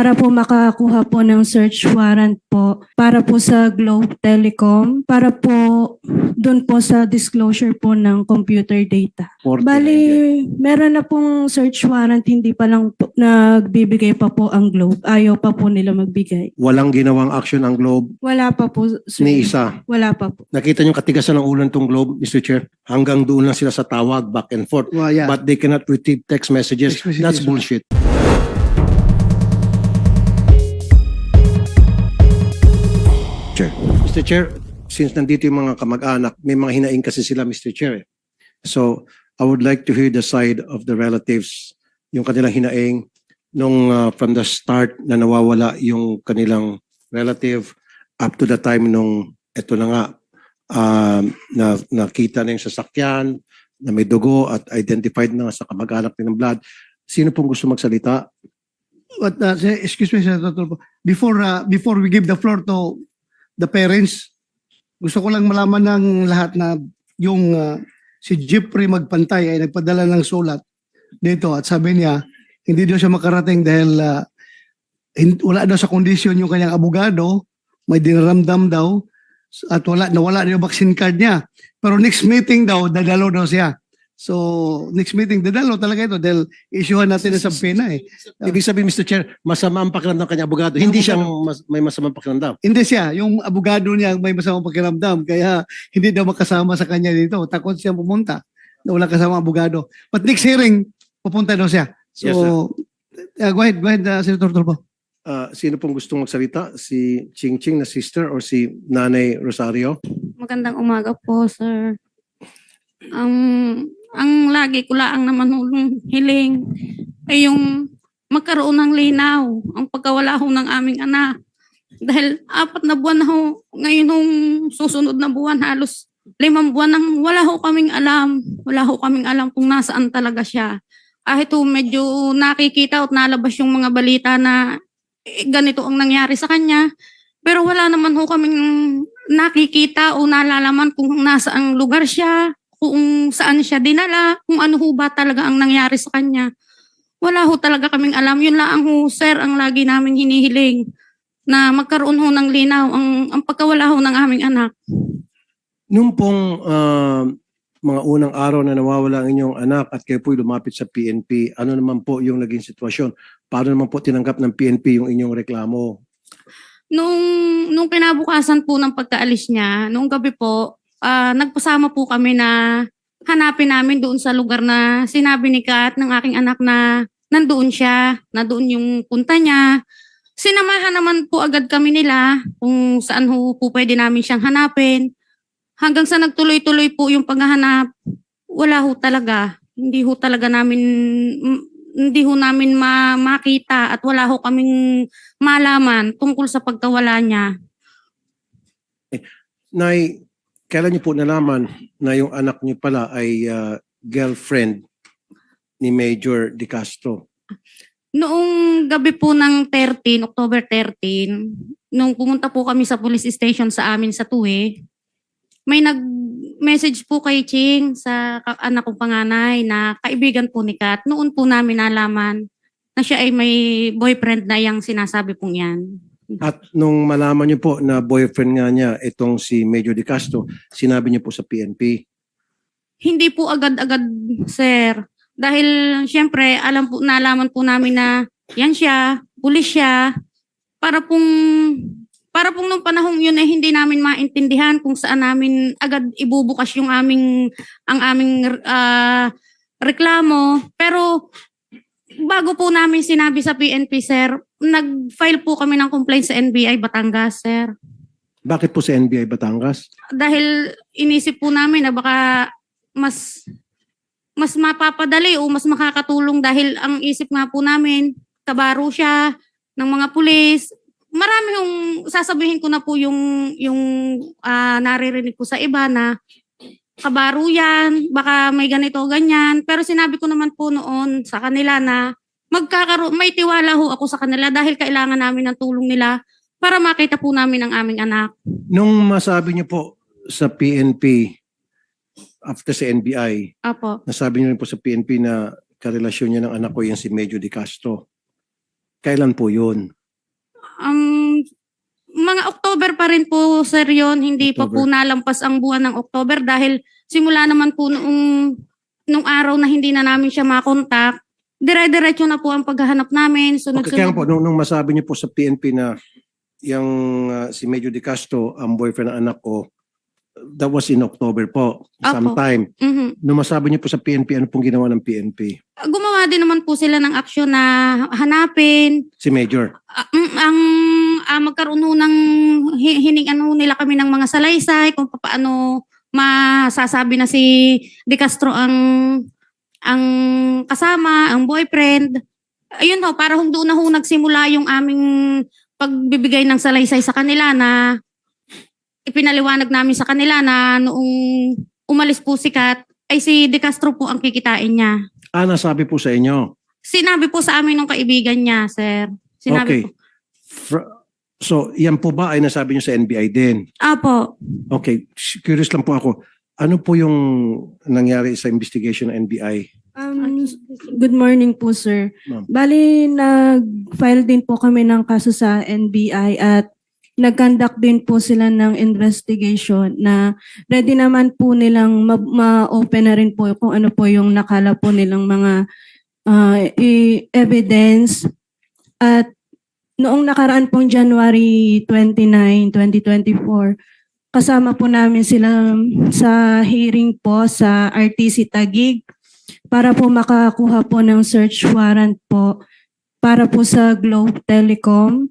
para po makakuha po ng search warrant po para po sa Globe Telecom, para po doon po sa disclosure po ng computer data. 49 Bali, meron na pong search warrant, hindi pa lang po, nagbibigay pa po ang Globe. Ayaw pa po nila magbigay. Walang ginawang action ang Globe Wala pa po, sir. ni isa. Wala pa po. Nakita niyo katigasan ng ulan tong Globe, Mr. Chair. Hanggang doon lang sila sa tawag, back and forth. Well, yeah. But they cannot retrieve text messages. Text messages, That's bullshit. Chair, since nandito yung mga kamag-anak, may mga hinaing kasi sila, Mr. Chair. eh. So, I would like to hear the side of the relatives, yung kanilang hinaing, nung uh, from the start na nawawala yung kanilang relative up to the time nung eto na nga um, na nakita na yung sasakyan na may dugo at identified na sa kamag-anak ng blood. Sino pong gusto magsalita? But, uh, excuse me, Senator Tulfo. Before, uh, before we give the floor to the parents, gusto ko lang malaman ng lahat na yung uh, si Jeffrey Magpantay ay nagpadala ng sulat dito at sabi niya, hindi daw siya makarating dahil uh, wala daw sa kondisyon yung kanyang abogado, may dinaramdam daw at wala nawala na yung vaccine card niya. Pero next meeting daw, dadalo daw siya. So, next meeting, dadalo talaga ito dahil isyuhan natin ng sampina eh. Ibig sabihin, Mr. Chair, masama ang pakiramdam ng kanyang abogado. Yung Hindi siyang abogado. mas, may masamang pakiramdam. Hindi siya, yung abogado niya ang may masamang pakiramdam kaya hindi daw makasama sa kanya dito. Takot siya pumunta na wala kasama ang abogado. But next hearing, pupunta daw siya. So, Yes, sir. uh, go ahead, go ahead, uh, Senator Turbo. Ah, sino pong gustong magsalita? Si Ching Ching na sister or si Nanay Rosario? Magandang umaga po, sir. Ang ang lagi ko lang naman hulong hiling ay yung magkaroon ng linaw ang pagkawala ho ng aming anak. Dahil apat na buwan na ho, ngayon hong susunod na buwan, halos limang buwan nang wala ho kaming alam. Wala ho kaming alam kung nasaan talaga siya. Kahit ho medyo nakikita at nalabas yung mga balita na eh, ganito ang nangyari sa kanya. Pero wala naman ho kaming nakikita o nalalaman kung nasa ang lugar siya, kung saan siya dinala, kung ano ho ba talaga ang nangyari sa kanya. Wala ho talaga kaming alam. Yun lang ho, sir, ang lagi namin hinihiling na magkaroon ho ng linaw ang, ang pagkawala ho ng aming anak. Nung pong ah, mga unang araw na nawawala ang inyong anak at kayo po'y lumapit sa PNP, ano naman po yung naging sitwasyon? Paano naman po tinanggap ng PNP yung inyong reklamo? Nung, nung kinabukasan po ng pagkaalis niya, nung gabi po, ah, nagpasama po kami na hanapin namin doon sa lugar na sinabi ni Kat ng aking anak na nandoon siya, na doon yung punta niya. Sinamahan naman po agad kami nila kung saan ho po pwede namin siyang hanapin. Hanggang sa nagtuloy-tuloy po yung paghahanap, wala ho talaga. Hindi ho talaga namin, hindi ho namin ma- makita at wala ho kaming malaman tungkol sa pagkawala niya. Nay, kailan niyo po nalaman na yung anak niyo pala ay ah, girlfriend ni Major De Castro? Noong gabi po ng 13, October 13, nung pumunta po kami sa police station sa amin sa Tuwe, may nag-message po kay Ching sa anak kong panganay na kaibigan po ni Kat. Noon po namin nalaman na siya ay may boyfriend na yung sinasabi pong yan. At nung malaman niyo po na boyfriend nga niya itong si Major De Castro, sinabi niyo po sa PNP. Hindi po agad-agad, sir. Dahil siyempre, alam po, nalaman po namin na yan siya, pulis siya. Para pong, para pong nung panahong yun ay hindi namin maintindihan kung saan namin agad ibubukas yung aming, ang aming ah, reklamo. Pero bago po namin sinabi sa PNP, sir, nag-file po kami ng complaint sa NBI Batangas, sir Bakit po sa NBI Batangas? dahil inisip po namin na baka mas mas mapapadali o mas makakatulong dahil ang isip nga po namin kabaro siya ng mga pulis. Marami yung sasabihin ko na po yung yung ah, naririnig ko sa iba na kabaro yan, baka may ganito ganyan. Pero sinabi ko naman po noon sa kanila na magkakaroon may tiwala ho ako sa kanila dahil kailangan namin ng tulong nila para makita po namin ang aming anak. Nung masabi niyo po sa PNP, after sa NBI, Apo. nasabi niyo rin po sa PNP na karelasyon niya ng anak ko yan si Major De Castro. Kailan po yun? Um, mga October pa rin po, sir, yun. Hindi pa po October. nalampas ang buwan ng October dahil simula naman po noong nung araw na hindi na namin siya makontak, dire-diretso na po ang paghahanap namin. Okay, Sunod-sunod. kaya po, nung, nung masabi niyo po sa PNP na yung ah, si Major De Castro, ang boyfriend ng anak ko, that was in October po, sometime. Mhm. Nung masabi niyo po sa PNP, ano pong ginawa ng PNP? Gumawa din naman po sila ng aksyon na hanapin. Si Major. Ah, mm, ang ah, magkaroon ho ng hi- hiningan ho nila kami ng mga salaysay kung paano masasabi na si De Castro ang ang kasama, ang boyfriend. Ayun ho, para hong doon na ho nagsimula yung aming pagbibigay ng salaysay sa kanila na ipinaliwanag namin sa kanila na noong umalis po si Kat, ay si De Castro po ang kikitain niya. Ah, nasabi po sa inyo. Sinabi po sa amin ng kaibigan niya, sir. Sinabi Okay. po. Fr- so, yan po ba ay nasabi niyo sa NBI din? Apo. Okay, curious lang po ako. Ano po yung nangyari sa investigation ng NBI? Um, good morning po, sir. Ma'am. Bali, nag-file din po kami ng kaso sa NBI at nag-conduct din po sila ng investigation na ready naman po nilang ma- ma-open na rin po kung ano po yung nakala po nilang mga ah, i- evidence. At noong nakaraan pong January 29, 2024, kasama po namin sila sa hearing po sa RTC Tagig para po makakuha po ng search warrant po para po sa Globe Telecom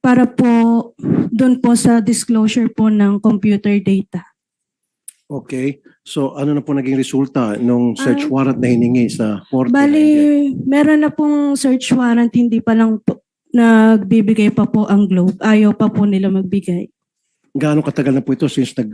para po doon po sa disclosure po ng computer data. Okay. So, ano na po naging resulta nung search Ah. warrant na hiningi sa korte? Bali, meron na pong search warrant, hindi pa lang po, nagbibigay pa po ang Globe. Ayaw pa po nila magbigay. Gaano katagal na po ito since nag,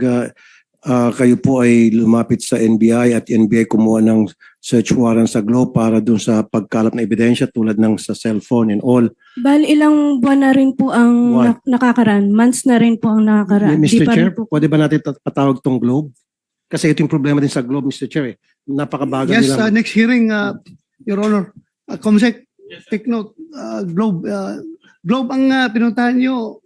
ah, kayo po ay lumapit sa NBI at NBI kumuha ng search warrant sa Globe para dun sa pagkalap na ebidensya tulad ng sa cellphone and all. Bali, ilang buwan na rin po ang nak- nakakaraan. Months na rin po ang nakakaraan. Di Mr. pa Chair, rin po- pwede ba natin tat- patawag tong Globe? Kasi ito yung problema din sa Globe, Mr. Chair. Eh. Napakabagal Yes, uh, nilang. next hearing, uh, Your Honor. Uh, Comsec, take note, uh, Globe, uh, Globe ang uh, pinuntahan nyo,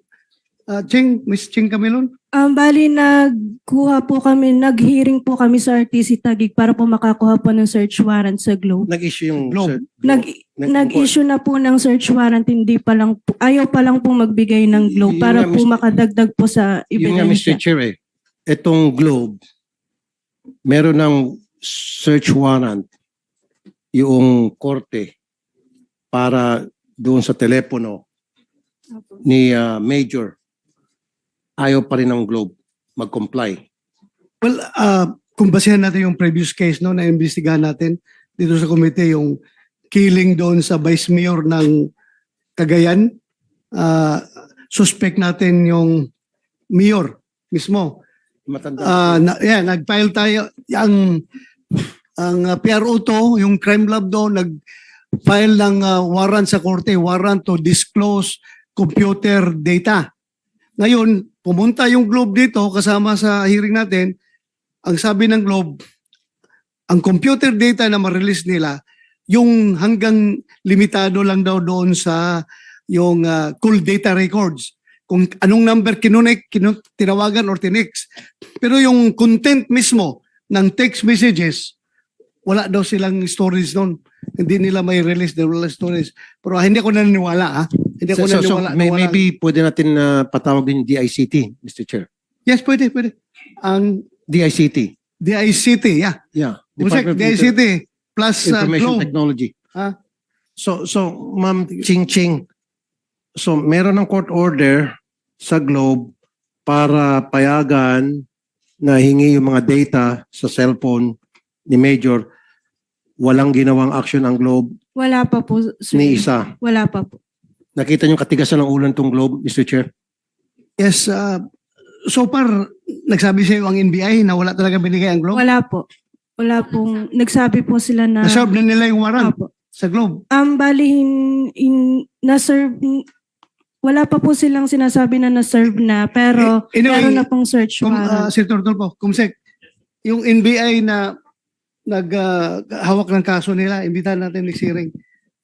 uh, Cheng, Miss Cheng Camilon. Um, bali, nagkuha po kami, nag-hearing po kami sa RTC Tagig para po makakuha po ng search warrant sa Globe. Nag-issue yung... Globe. Nag- nag-issue na po ng search warrant, hindi pa lang po, ayaw pa lang po magbigay ng Globe Yun para nga, po Mr. makadagdag po sa Yun nga, Mr. ebidensya. Chair, eh. Itong Globe, meron ng search warrant yung korte para doon sa telepono ni ah, Major. Ayaw pa rin ng Globe mag-comply. Well, uh, kung basehan natin yung previous case no, na imbestigahan natin dito sa komite, yung killing doon sa Vice Mayor ng Cagayan, uh, suspect natin yung Mayor mismo. Matanda. Ah, na, yeah, nag-file tayo ang ang uh, PRO to, yung crime lab do nag-file ng ah, warrant sa korte, warrant to disclose computer data. Ngayon, pumunta yung Globe dito kasama sa hearing natin. Ang sabi ng Globe, ang computer data na ma-release nila, yung hanggang limitado lang daw doon sa yung ah, call data records. Kung anong number kinunik, kinu- tinawagan or tinex. Pero yung content mismo ng text messages, wala daw silang storage noon. Hindi nila may release the wala storage. Pero ah, hindi ako naniniwala ha. Hindi ako So, so, so, naniniwala. na may, wala- maybe pwede natin ah, patawag din yung DICT, Mr. Chair. Yes, pwede, pwede. Ang DICT. DICT, yeah. Yeah. Department of DICT plus uh, Information Globe. Technology. Ah. So, so, Ma'am Ching Ching, so meron ng court order sa Globe para payagan na hingi yung mga data sa cellphone ni Major. Walang ginawang action ang Globe Wala pa po, sir. ni isa. Wala pa po. Nakita niyo katigasan ng ulan tong Globe, Mr. Chair? Yes, uh, so far, nagsabi sa iyo ang NBI na wala talaga binigay ang Globe. Wala po. Wala pong, nagsabi po sila na... Na-serve na nila yung warrant Opo. sa Globe. Um, bali, in, in, na-serve, wala pa po silang sinasabi na na-serve na, pero Eh, anyway, meron na pong search Kum, uh, warrant. Senator Tulpo, Kumsek, yung NBI na naghawak ng kaso nila, imbitahan natin next hearing.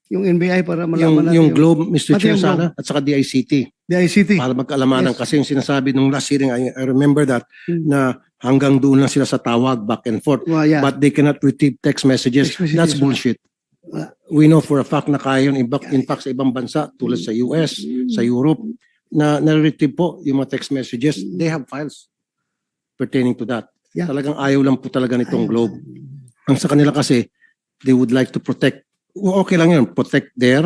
yung NBI para Yung, malaman natin yung Globe, Mr. Chair, yung sana, at saka DICT. DICT. Para magkaalamanan Yes. kasi yung sinasabi nung last hearing, I, I remember that, Hmm. na hanggang doon lang sila sa tawag, back and forth. Well, yeah. But they cannot retrieve text messages. Text messages, That's bullshit. Wala. We know for a fact na kaya yun, in fact, in fact, sa ibang bansa, tulad sa US, sa Europe, na na-retrieve po yung mga text messages. They have files pertaining to that. Yeah. Talagang ayaw lang po talaga nitong Globe. Ang sa kanila kasi, they would like to protect, okay lang yun, protect their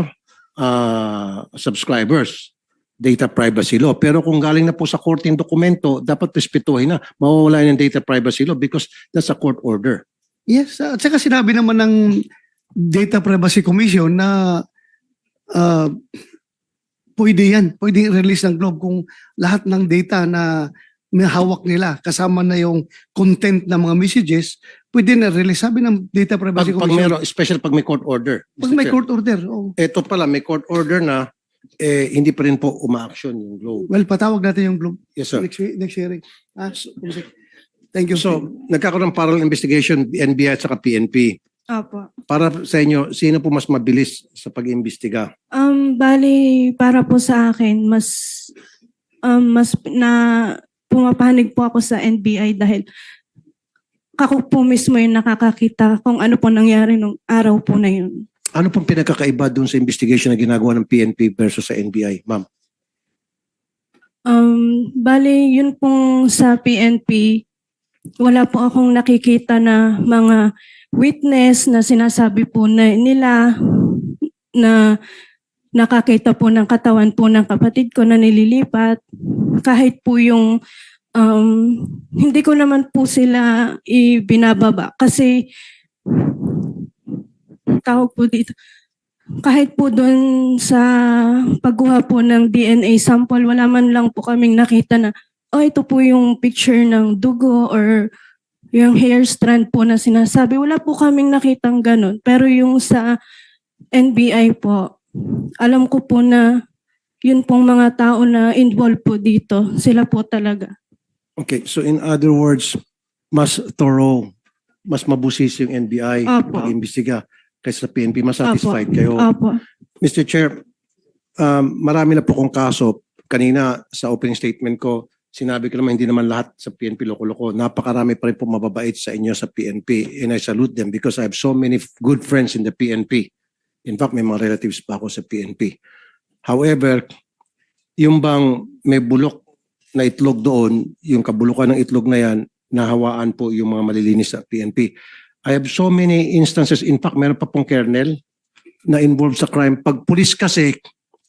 uh, subscribers data privacy law. Pero kung galing na po sa court yung dokumento, dapat respetuhin na. Mawawala yung data privacy law because that's a court order. Yes, at saka sinabi naman ng Data Privacy Commission na uh, pwede yan, pwede release ng Globe kung lahat ng data na may hawak nila kasama na yung content ng mga messages, pwede na release. Sabi ng Data Pag, Privacy pag Commission, meron, especially pag may court order. pag Mr. may Chair. court order, oh. Ito pala, may court order na, eh, hindi pa rin po uma-action yung Globe. well, patawag natin yung Globe Yes, sir. next, next hearing. Ah, so- thank you. So, nagkakaroon ng parallel investigation, NBI at saka PNP. Opo. Para sa inyo, sino po mas mabilis sa pag-imbestiga? Um, bali, para po sa akin, mas, um, mas na pumapanig po ako sa NBI dahil ako po mismo yung nakakakita kung ano po nangyari nung araw po na yun. Ano pong pinagkakaiba dun sa investigation na ginagawa ng PNP versus sa NBI, ma'am? Um, bali, yun pong sa PNP, wala po akong nakikita na mga witness na sinasabi po na nila na nakakita po ng katawan po ng kapatid ko na nililipat. Kahit po yung um, hindi ko naman po sila ibinababa kasi tawag po dito kahit po doon sa pagkuha po ng DNA sample, wala man lang po kaming nakita na, oh, ito po yung picture ng dugo or yung hair strand po na sinasabi. Wala po kaming nakitang ganun. Pero yung sa NBI po, alam ko po na yun pong mga tao na involved po dito, sila po talaga. Okay, so in other words, mas thorough, mas mabusis yung NBI Opo. pag-imbestiga kaysa sa PNP. Mas satisfied kayo. Opo. Mr. Chair, um, marami na po kong kaso. Kanina sa opening statement ko, sinabi ko naman hindi naman lahat sa PNP loko-loko. Napakarami pa rin po mababait sa inyo sa PNP and I salute them because I have so many good friends in the PNP. In fact, may mga relatives pa ako sa PNP. However, yung bang may bulok na itlog doon, yung kabulukan ng itlog na yan, nahawaan po yung mga malilinis sa PNP. I have so many instances, in fact, meron pa pong kernel na involved sa crime. Pag pulis kasi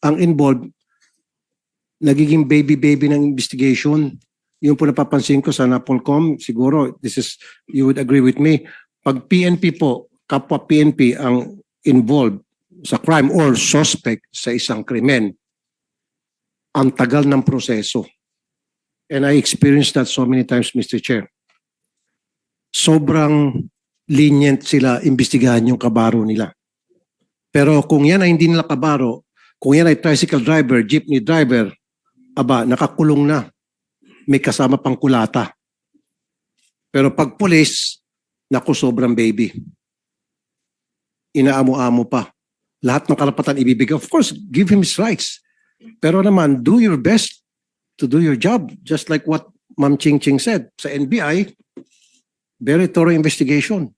ang involved, nagiging baby-baby ng investigation. Yung po napapansin ko sa Napolcom, siguro, this is, you would agree with me. Pag PNP po, kapwa PNP ang involved sa crime or suspect sa isang krimen, ang tagal ng proseso. And I experienced that so many times, Mr. Chair. Sobrang lenient sila imbestigahan yung kabaro nila. Pero kung yan ay hindi nila kabaro, kung yan ay tricycle driver, jeepney driver, aba, nakakulong na. May kasama pang kulata. Pero pag police, naku, sobrang baby. Inaamo-amo pa. Lahat ng karapatan ibibigay. Of course, give him his rights. Pero naman, do your best to do your job. Just like what Ma'am Ching Ching said. Sa NBI, very thorough investigation.